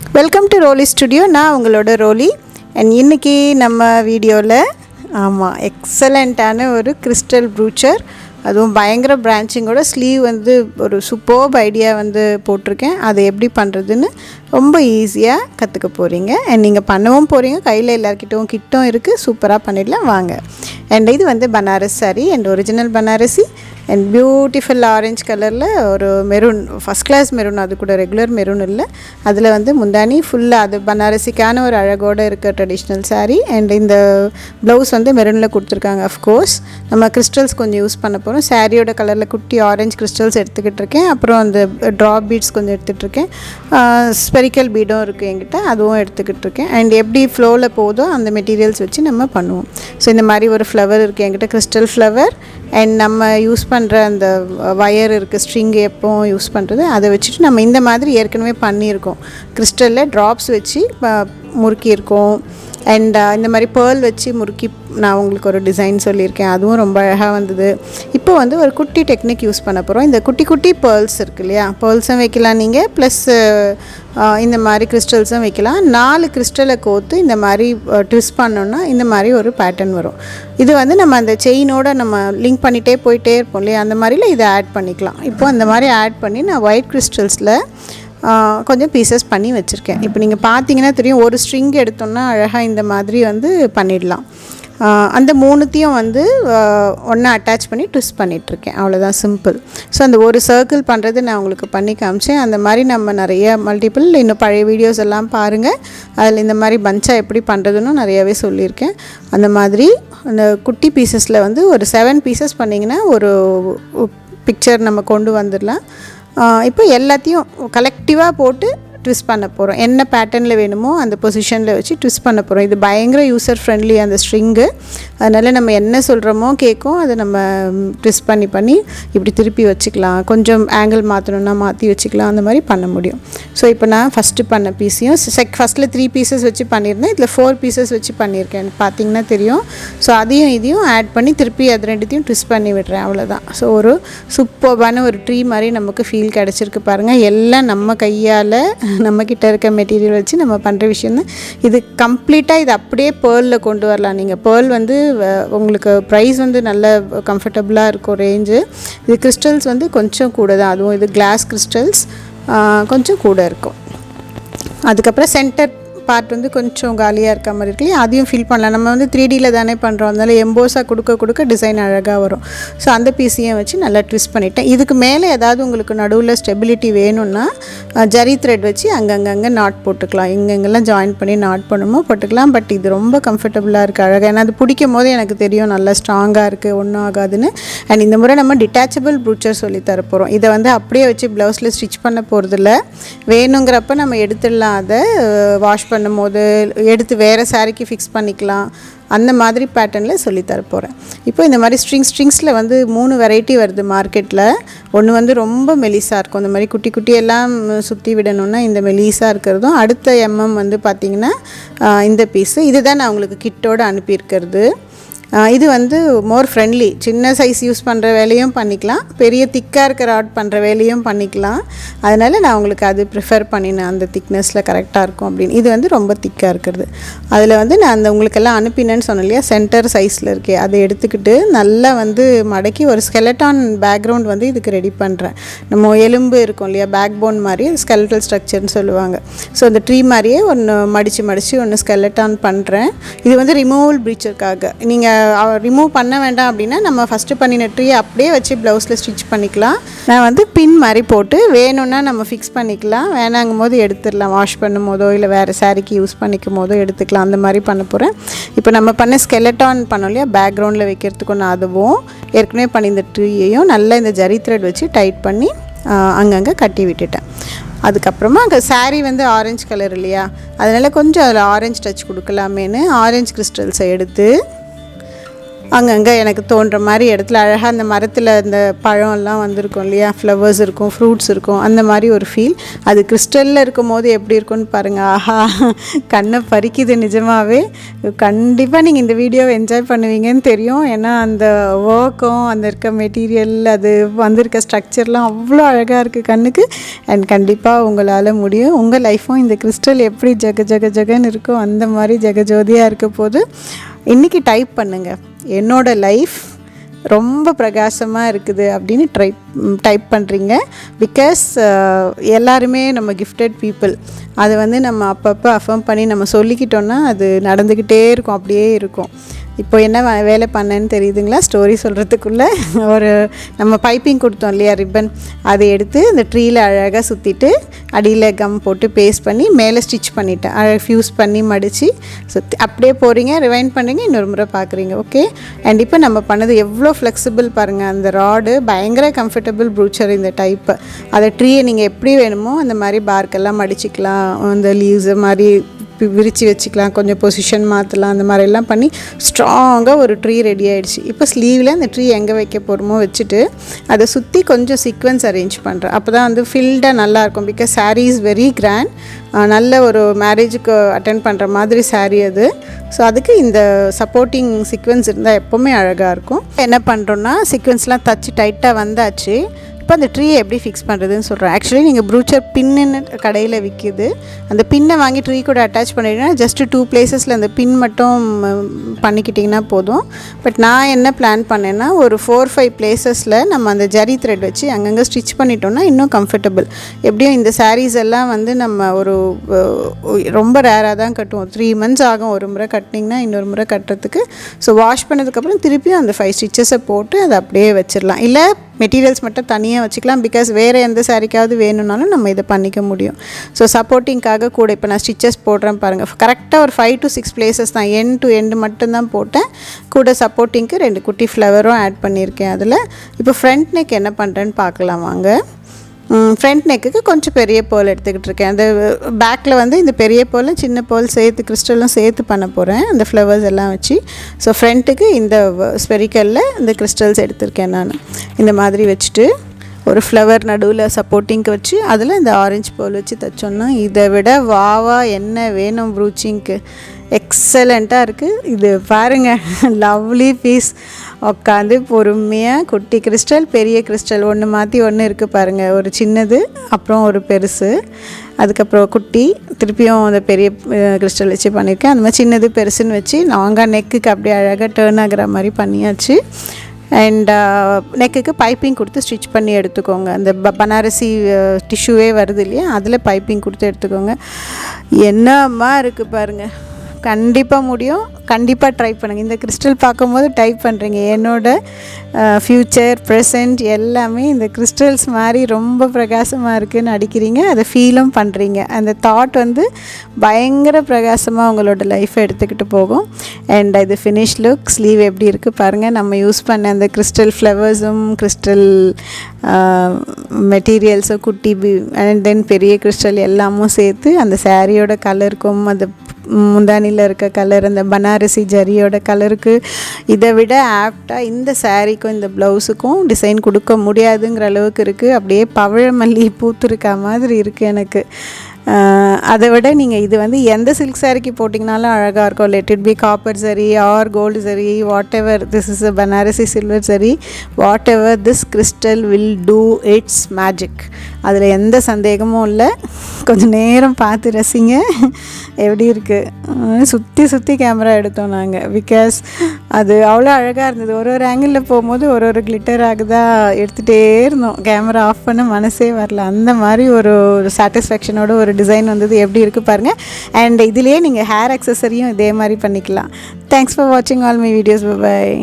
Welcome to ரோலி studio நான் உங்களோட ரோலி and இன்றைக்கி நம்ம வீடியோவில் ஆமாம் எக்ஸலண்ட்டான ஒரு கிறிஸ்டல் ப்ரூச்சர் அதுவும் பயங்கர பிரான்ச்சிங்கோட ஸ்லீவ் வந்து ஒரு சூப்பர்ப் ஐடியா வந்து போட்டிருக்கேன். அதை எப்படி பண்ணுறதுன்னு ரொம்ப ஈஸியாக கற்றுக்க போகிறீங்க அண்ட் நீங்கள் பண்ணவும் போகிறீங்க கையில் எல்லாருக்கிட்டவும் கிட்டும் இருக்குது சூப்பராக பண்ணிடலாம். வாங்க. அண்ட் இது வந்து Banaras sari and original Banarasi and beautiful orange கலரில் ஒரு மெரூன் ஃபஸ்ட் கிளாஸ் மெரூன் அது கூட ரெகுலர் மெரூன் இல்லை. அதில் வந்து முந்தானி ஃபுல்லாக அது பனாரசிக்கான ஒரு அழகோடு இருக்க ட்ரெடிஷ்னல் சாரீ அண்ட் இந்த ப்ளவுஸ் வந்து மெரூனில் கொடுத்துருக்காங்க அஃப்கோர்ஸ் நம்ம கிறிஸ்டல்ஸ் கொஞ்சம் யூஸ் பண்ண போகிறோம் சாரியோட கலரில் குட்டி ஆரஞ்சு கிறிஸ்டல்ஸ் எடுத்துக்கிட்டு இருக்கேன். அப்புறம் அந்த ட்ராப் பீட்ஸ் கொஞ்சம் எடுத்துகிட்டு இருக்கேன். ஸ்பெரிக்கல் பீடும் இருக்குது என்கிட்ட. அதுவும் எடுத்துக்கிட்டு இருக்கேன். அண்ட் எப்படி ஃப்ளோவில் போதோ அந்த மெட்டீரியல்ஸ் வச்சு நம்ம பண்ணுவோம். ஸோ இந்த மாதிரி ஒரு ஃப்ளவர் இருக்குது என்கிட்ட கிறிஸ்டல் ஃப்ளவர் அண்ட் நம்ம யூஸ் பண்ணுற அந்த வயர் இருக்குது ஸ்ட்ரிங் எப்போவும் யூஸ் பண்ணுறது அதை வச்சுட்டு நம்ம இந்த மாதிரி ஏற்கனவே பண்ணியிருக்கோம். கிறிஸ்டலில் ட்ராப்ஸ் வச்சு முறுக்கியிருக்கோம். அண்ட் uh, இந்த மாதிரி பேர்ல் வச்சு முறுக்கி நான் உங்களுக்கு ஒரு டிசைன் சொல்லியிருக்கேன். அதுவும் ரொம்ப அழகாக வந்தது. இப்போ வந்து ஒரு குட்டி டெக்னிக் யூஸ் பண்ண போகிறோம் இந்த குட்டி குட்டி பேர்ல்ஸ் இருக்கு இல்லையா? பேர்ல்ஸும் வைக்கலாம் நீங்கள் ப்ளஸ் uh, இந்த மாதிரி கிறிஸ்டல்ஸும் வைக்கலாம். நாலு கிறிஸ்டலை கோர்த்து இந்த மாதிரி uh, ட்விஸ்ட் பண்ணோன்னா இந்த மாதிரி ஒரு பேட்டர்ன் வரும். இது வந்து நம்ம அந்த செயினோட நம்ம லிங்க் பண்ணிகிட்டே போயிட்டே இருப்போம் இல்லையா? அந்த மாதிரில இதை ஆட் பண்ணிக்கலாம். இப்போ அந்த மாதிரி ஆட் பண்ணி நான் ஒயிட் கிறிஸ்டல்ஸில் கொஞ்சம் பீசஸ் பண்ணி வச்சுருக்கேன். இப்போ நீங்கள் பார்த்தீங்கன்னா தெரியும் ஒரு ஸ்ட்ரிங் எடுத்தோம்னா அழகாக இந்த மாதிரி வந்து பண்ணிடலாம். அந்த மூணுத்தையும் வந்து ஒன்றா அட்டாச் பண்ணி ட்விஸ்ட் பண்ணிகிட்ருக்கேன் அவ்வளோதான் சிம்பிள் ஸோ அந்த ஒரு சர்க்கிள் பண்ணுறது நான் உங்களுக்கு பண்ணி காமிச்சேன். அந்த மாதிரி நம்ம நிறைய மல்டிபிள் இன்னும் பழைய வீடியோஸ் எல்லாம் பாருங்கள் அதில் இந்த மாதிரி பஞ்சாக எப்படி பண்ணுறதுன்னு நிறையவே சொல்லியிருக்கேன். அந்த மாதிரி அந்த குட்டி பீசஸில் வந்து ஒரு செவன் பீசஸ் பண்ணிங்கன்னா ஒரு பிக்சர் நம்ம கொண்டு வந்துடலாம். இப்போ எல்லாத்தையும் கலெக்டிவாக போட்டு ட்விஸ்ட் பண்ண போகிறோம் என்ன பேட்டர்னில் வேணுமோ அந்த பொசிஷனில் வச்சு ட்விஸ்ட் பண்ண போகிறோம் இது பயங்கர யூசர் ஃப்ரெண்ட்லி அந்த ஸ்ட்ரிங்கு அதனால் நம்ம என்ன சொல்கிறோமோ கேட்கும். அதை நம்ம ட்விஸ்ட் பண்ணி பண்ணி இப்படி திருப்பி வச்சுக்கலாம். கொஞ்சம் ஆங்கிள் மாற்றணும்னா மாற்றி வச்சுக்கலாம். அந்த மாதிரி பண்ண முடியும். ஸோ இப்போ நான் ஃபஸ்ட்டு பண்ண பீஸையும் செக் ஃபஸ்ட்டில் த்ரீ பீசஸ் வச்சு பண்ணியிருந்தேன். இதில் ஃபோர் பீசஸ் வச்சு பண்ணியிருக்கேன். பார்த்தீங்கன்னா தெரியும். ஸோ அதையும் இதையும் ஆட் பண்ணி திருப்பி அது ரெண்டுத்தையும் ட்விஸ்ட் பண்ணி விடுறேன். அவ்வளோதான் ஸோ ஒரு சூப்பர்பான ஒரு ட்ரீ மாதிரி நமக்கு ஃபீல் கிடச்சிருக்கு பாருங்கள் எல்லாம் நம்ம கையால் நம்மக்கிட்ட இருக்க மெட்டீரியல் வச்சு நம்ம பண்ணுற விஷயம் தான் இது கம்ப்ளீட்டாக இது அப்படியே பேர்லில் கொண்டு வரலாம். நீங்கள் பேர்ல் வந்து வ- உங்களுக்கு ப்ரைஸ் வந்து நல்ல கம்ஃபர்டபுளாக இருக்கும் ரேஞ்சு இது கிறிஸ்டல்ஸ் வந்து கொஞ்சம் கூட தான். அதுவும் இது கிளாஸ் கிறிஸ்டல்ஸ் கொஞ்சம் கூட இருக்கும். அதுக்கப்புறம் சென்டர் பார்ட் வந்து கொஞ்சம் காலியாக இருக்க மாதிரி இருக்கு. இல்லையா? அதையும் ஃபில் பண்ணலாம். நம்ம வந்து த்ரீ டியில் தானே பண்ணுறோம் அதனால எம்போஸாக கொடுக்க கொடுக்க டிசைன் அழகாக வரும். ஸோ அந்த பீஸையும் வச்சு நல்லா ட்விஸ்ட் பண்ணிட்டேன். இதுக்கு மேலே ஏதாவது உங்களுக்கு நடுவில் ஸ்டெபிலிட்டி வேணும்னா ஜரி த்ரெட் வச்சு அங்கங்கங்கே நாட் போட்டுக்கலாம். எங்கெங்கெல்லாம் ஜாயின் பண்ணி நாட் பண்ணுமோ போட்டுக்கலாம். பட் இது ரொம்ப கம்ஃபர்டபுளாக இருக்குது அழகாக ஏன்னா அது பிடிக்கும் போது எனக்கு தெரியும். நல்லா ஸ்ட்ராங்காக இருக்குது ஒன்றும் ஆகாதுன்னு. அண்ட் இந்த முறை நம்ம டிட்டாச்சபிள் ப்ரூச்சர் சொல்லி தரப்போகிறோம் இதை வந்து அப்படியே வச்சு ப்ளவுஸில் ஸ்டிச் பண்ண போகிறதில்ல வேணுங்கிறப்ப நம்ம எடுத்துடலாம். அதை வாஷ் பண்ண போது எடுத்து வேறு சாரிக்கு ஃபிக்ஸ் பண்ணிக்கலாம். அந்த மாதிரி பேட்டர்னில் சொல்லி போகிறேன் இப்போ இந்த மாதிரி ஸ்ட்ரிங் ஸ்ட்ரிங்ஸில் வந்து மூணு வெரைட்டி வருது மார்க்கெட்டில் ஒன்று வந்து ரொம்ப மெலிசாக இருக்கும். இந்த மாதிரி குட்டி குட்டியெல்லாம் சுற்றி விடணும்னா இந்த மெலிசாக இருக்கிறதும் அடுத்த எம்எம் வந்து பார்த்திங்கன்னா இந்த பீஸு இதுதான் நான் உங்களுக்கு கிட்டோடு அனுப்பியிருக்கிறது. இது வந்து மோர் ஃப்ரெண்ட்லி சின்ன சைஸ் யூஸ் பண்ணுற வேலையும் பண்ணிக்கலாம். பெரிய திக்காக இருக்கிற ஆர்ட் பண்ணுற வேலையும் பண்ணிக்கலாம். அதனால் நான் உங்களுக்கு அது ப்ரிஃபர் பண்ணினேன் அந்த திக்னஸில் கரெக்டாக இருக்கும் அப்படின்னு. இது வந்து ரொம்ப திக்காக இருக்கிறது. அதில் வந்து நான் அந்த உங்களுக்கெல்லாம் அனுப்பினேன்னு சொன்னேன் இல்லையா? சென்டர் சைஸில் இருக்கே. அதை எடுத்துக்கிட்டு நல்லா வந்து மடக்கி ஒரு ஸ்கெலட்டான் பேக்ரவுண்ட் வந்து இதுக்கு ரெடி பண்ணுறேன் நம்ம எலும்பு இருக்கும் இல்லையா? பேக் போன் மாதிரி ஸ்கெலட்டல் ஸ்ட்ரக்சர்னு சொல்லுவாங்க. ஸோ அந்த ட்ரீ மாதிரியே ஒன்று மடித்து மடித்து ஒன்று ஸ்கெலட்டான் பண்ணுறேன் இது வந்து ரிமூவல் ப்ரீச்சருக்காக நீங்கள் ரிமூவ் பண்ண வேண்டாம் அப்படின்னா நம்ம ஃபஸ்ட்டு பண்ணின ட்ரீயை அப்படியே வச்சு ப்ளவுஸில் ஸ்டிச் பண்ணிக்கலாம். நான் வந்து பின் மாதிரி போட்டு வேணும்னா நம்ம ஃபிக்ஸ் பண்ணிக்கலாம். வேணாங்கும் போது எடுத்துடலாம். வாஷ் பண்ணும் போதோ இல்லை வேறு சாரிக்கு யூஸ் பண்ணிக்கும் போதோ எடுத்துக்கலாம். அந்த மாதிரி பண்ண போகிறேன் இப்போ நம்ம பண்ண ஸ்கெலட்டான் பண்ணோம் இல்லையா? பேக்ரவுண்டில் வைக்கிறதுக்கு ஒன்று அதுவும் ஏற்கனவே பண்ணி இந்த ட்ரீயையும் நல்லா இந்த ஜரி த்ரெட் வச்சு டைட் பண்ணி அங்கங்கே கட்டி விட்டுட்டேன். அதுக்கப்புறமா அங்கே சாரீ வந்து ஆரஞ்சு கலர் இல்லையா? அதனால் கொஞ்சம் அதில் ஆரஞ்சு டச் கொடுக்கலாமேன்னு ஆரஞ்சு கிறிஸ்டல்ஸை எடுத்து அங்கங்கே எனக்கு தோன்ற மாதிரி இடத்துல அழகாக அந்த மரத்தில் அந்த பழம்லாம் வந்திருக்கும் இல்லையா? ஃப்ளவர்ஸ் இருக்கும் ஃப்ரூட்ஸ் இருக்கும் அந்த மாதிரி ஒரு ஃபீல் அது கிறிஸ்டலில் இருக்கும் போது எப்படி இருக்கும்னு பாருங்கள் ஆஹா கண்ணை பறிக்குது நிஜமாகவே கண்டிப்பாக நீங்கள் இந்த வீடியோவை என்ஜாய் பண்ணுவீங்கன்னு தெரியும். ஏன்னா அந்த ஒர்க்கும் அந்த இருக்க மெட்டீரியல் அது வந்திருக்க ஸ்ட்ரக்சர்லாம் அவ்வளோ அழகாக இருக்குது கண்ணுக்கு. அண்ட் கண்டிப்பாக உங்களால் முடியும். உங்கள் லைஃப்பும் இந்த கிறிஸ்டல் எப்படி ஜக ஜக ஜகன்னு இருக்கோ அந்த மாதிரி ஜெகஜோதியாக இருக்க போது இன்றைக்கி டைப் பண்ணுங்கள் என்னோட லைஃப் ரொம்ப பிரகாசமாக இருக்குது அப்படின்னு ட்ரை டைப் பண்ணுறீங்க பிகாஸ் எல்லாருமே நம்ம கிஃப்டட் பீப்புள் அதை வந்து நம்ம அப்பப்போ அஃபர்ம் பண்ணி நம்ம சொல்லிக்கிட்டோன்னா அது நடந்துக்கிட்டே இருக்கும் அப்படியே இருக்கும். இப்போ என்ன வேலை பண்ணேன்னு தெரியுதுங்களா? ஸ்டோரி சொல்கிறதுக்குள்ளே ஒரு நம்ம பைப்பிங் கொடுத்தோம் இல்லையா ரிப்பன் அதை எடுத்து அந்த ட்ரீயில் அழகாக சுற்றிட்டு அடியில் கம் போட்டு பேஸ்ட் பண்ணி மேலே ஸ்டிச் பண்ணிட்டேன். அழகாக ஃப்யூஸ் பண்ணி மடித்து சுற்றி அப்படியே போகிறீங்க ரிவைண்ட் பண்ணுறீங்க இன்னொரு முறை பார்க்குறீங்க ஓகே அண்ட் இப்போ நம்ம பண்ணது எவ்வளோ ஃப்ளெக்சிபிள் பாருங்கள் அந்த ராடு பயங்கர கம்ஃபர்டபுள் ப்ரூச்சர் இந்த டைப்பு அதை ட்ரீயை நீங்கள் எப்படி வேணுமோ அந்த மாதிரி பார்க்கெல்லாம் மடிச்சிக்கலாம். அந்த லீவ்ஸு மாதிரி விரித்து வச்சுக்கலாம். கொஞ்சம் பொசிஷன் மாற்றலாம் அந்த மாதிரிலாம் பண்ணி ஸ்ட்ராங்காக ஒரு ட்ரீ ரெடி ஆகிடுச்சு இப்போ ஸ்லீவில் அந்த ட்ரீ எங்கே வைக்க போகிறோமோ வச்சுட்டு அதை சுற்றி கொஞ்சம் சீக்வன்ஸ் அரேஞ்ச் பண்ணுறேன் அப்போ தான் வந்து ஃபில்டாக நல்லாயிருக்கும் because saree is very grand நல்ல ஒரு மேரேஜுக்கு அட்டன் பண்ணுற மாதிரி saree அது. ஸோ அதுக்கு இந்த சப்போர்ட்டிங் சீக்வன்ஸ் இருந்தால் எப்போவுமே அழகாக இருக்கும். என்ன பண்ணுறோன்னா சீக்வன்ஸ்லாம் தச்சு டைட்டாக வந்தாச்சு. இப்போ அந்த ட்ரீயை எப்படி ஃபிக்ஸ் பண்ணுறதுன்னு சொல்கிறேன் ஆக்சுவலி நீங்கள் ப்ரூச்சர் பின்னு கடையில் விற்கிது அந்த பின்னை வாங்கி ட்ரீ கூட அட்டாச் பண்ணிட்டீங்கன்னா ஜஸ்ட்டு டூ பிளேசஸில் அந்த பின் மட்டும் பண்ணிக்கிட்டிங்கன்னா போதும். பட் நான் என்ன பிளான் பண்ணேன்னா ஒரு ஃபோர் ஃபைவ் பிளேசஸில் நம்ம அந்த ஜரி த்ரெட் வச்சு அங்கங்கே ஸ்டிச் பண்ணிட்டோம்னா இன்னும் கம்ஃபர்டபுள் எப்படியும் இந்த சாரீஸ் எல்லாம் வந்து நம்ம ஒரு ரொம்ப ரேராக தான் கட்டுவோம். த்ரீ மந்த்ஸ் ஆகும் ஒரு முறை கட்டினீங்கன்னா இன்னொரு முறை கட்டுறதுக்கு. ஸோ வாஷ் பண்ணதுக்கப்புறம் திருப்பியும் அந்த ஃபைவ் ஸ்டிச்சஸை போட்டு அதை அப்படியே வச்சிடலாம். இல்லை மெட்டீரியல்ஸ் மட்டும் தனியாக வச்சுக்கலாம். பிகாஸ் வேறு எந்த சாரிக்காவது வேணும்னாலும் நம்ம இதை பண்ணிக்க முடியும். ஸோ சப்போர்ட்டிங்காக கூட இப்போ நான் ஸ்டிச்சஸ் போடுறேன் பாருங்கள் கரெக்டாக ஒரு ஃபைவ் டு சிக்ஸ் பிளேசஸ் தான். எண்ட் டு எண்டு மட்டும்தான் போட்டேன். கூட சப்போர்ட்டிங்க்கு ரெண்டு குட்டி ஃப்ளவரும் ஆட் பண்ணியிருக்கேன் அதில். இப்போ ஃப்ரண்ட் நெக் என்ன பண்ணுறேன்னு பார்க்கலாம். வாங்க. ஃப்ரண்ட் நெக்குக்கு கொஞ்சம் பெரிய போல் எடுத்துக்கிட்டு இருக்கேன். அந்த பேக்கில் வந்து இந்த பெரிய போலும் சின்ன போல் சேர்த்து கிறிஸ்டலும் சேர்த்து பண்ண போகிறேன் அந்த ஃப்ளவர்ஸ் எல்லாம் வச்சு. ஸோ ஃப்ரண்ட்டுக்கு இந்த ஸ்பெரிக்கலில் இந்த கிறிஸ்டல்ஸ் எடுத்திருக்கேன் நான். இந்த மாதிரி வச்சுட்டு ஒரு ஃப்ளவர் நடுவில் சப்போர்ட்டிங்க்கு வச்சு அதில் இந்த ஆரஞ்சு போல் வச்சு தைச்சோன்னா இதை விட வாவா என்ன வேணும் ப்ரூச்சிங்க்கு. எக்ஸலண்ட்டாக இருக்குது இது பாருங்கள் லவ்லி பீஸ் உட்காந்து பொறுமையாக குட்டி கிறிஸ்டல் பெரிய கிறிஸ்டல் ஒன்று மாற்றி ஒன்று இருக்குது பாருங்கள் ஒரு சின்னது அப்புறம் ஒரு பெருசு. அதுக்கப்புறம் குட்டி திருப்பியும் அந்த பெரிய கிறிஸ்டல் வச்சு பண்ணியிருக்கேன் அந்த மாதிரி சின்னது பெருசுன்னு வச்சு லாங்காக நெக்குக்கு அப்படியே அழகாக டேர்ன் ஆகிற மாதிரி பண்ணியாச்சு. அண்ட் நெக்குக்கு பைப்பிங் கொடுத்து ஸ்டிச் பண்ணி எடுத்துக்கோங்க. அந்த ப பனாரசி டிஷ்யூவே வருது இல்லையா? அதில் பைப்பிங் கொடுத்து எடுத்துக்கோங்க. என்னம்மா இருக்குது பாருங்கள் கண்டிப்பாக முடியும். கண்டிப்பாக ட்ரை பண்ணுங்கள் இந்த கிறிஸ்டல் பார்க்கும்போது டைப் பண்ணுறீங்க என்னோட ஃப்யூச்சர் ப்ரெசண்ட் எல்லாமே இந்த கிறிஸ்டல்ஸ் மாதிரி ரொம்ப பிரகாசமாக இருக்குதுன்னு அடிக்கிறீங்க அதை ஃபீலும் பண்ணுறீங்க அந்த தாட் வந்து பயங்கர பிரகாசமாக உங்களோட லைஃப்பை எடுத்துக்கிட்டு போகும். அண்ட் இது ஃபினிஷ் லுக் ஸ்லீவ் எப்படி இருக்குது பாருங்கள் நம்ம யூஸ் பண்ண அந்த கிறிஸ்டல் ஃப்ளவர்ஸும் கிறிஸ்டல் மெட்டீரியல்ஸும் குட்டி அண்ட் தென் பெரிய கிறிஸ்டல் எல்லாமும் சேர்த்து அந்த சாரியோட கலருக்கும் அந்த முந்தானியில் இருக்க கலர் அந்த பனாரசி ஜரியோட கலருக்கு இதை விட ஆப்டாக இந்த சாரீக்கும் இந்த ப்ளவுஸுக்கும் டிசைன் கொடுக்க முடியாதுங்கிற அளவுக்கு இருக்குது அப்படியே பவழமல்லி பூத்துருக்க மாதிரி இருக்குது எனக்கு. அதை விட நீங்கள் இது வந்து எந்த சில்க் சாரிக்கு போட்டிங்கனாலும் அழகாக இருக்கும். Let it be copper sari or gold sari whatever this is a Banarasi silver sari whatever this crystal will do its magic அதில் எந்த சந்தேகமும் இல்லை. கொஞ்சம் நேரம் பார்த்து ரசிங்க. எப்படி இருக்குது சுற்றி சுற்றி கேமரா எடுத்தோம் நாங்கள் பிகாஸ் அது அவ்வளோ அழகாக இருந்தது. ஒரு ஒரு ஆங்கிளில் போகும்போது ஒரு ஒரு கிளிட்டராக ஆகுதா எடுத்துகிட்டே இருந்தோம். கேமரா ஆஃப் பண்ண மனசே வரல. அந்த மாதிரி ஒரு ஒரு சாட்டிஸ்ஃபேக்ஷனோட ஒரு டிசைன் வந்தது. எப்படி இருக்குது பாருங்கள் அண்ட் இதுலேயே நீங்கள் ஹேர் அக்சசரியும் இதே மாதிரி பண்ணிக்கலாம். தேங்க்ஸ் ஃபார் வாட்சிங் ஆல் மை வீடியோஸ் பாய்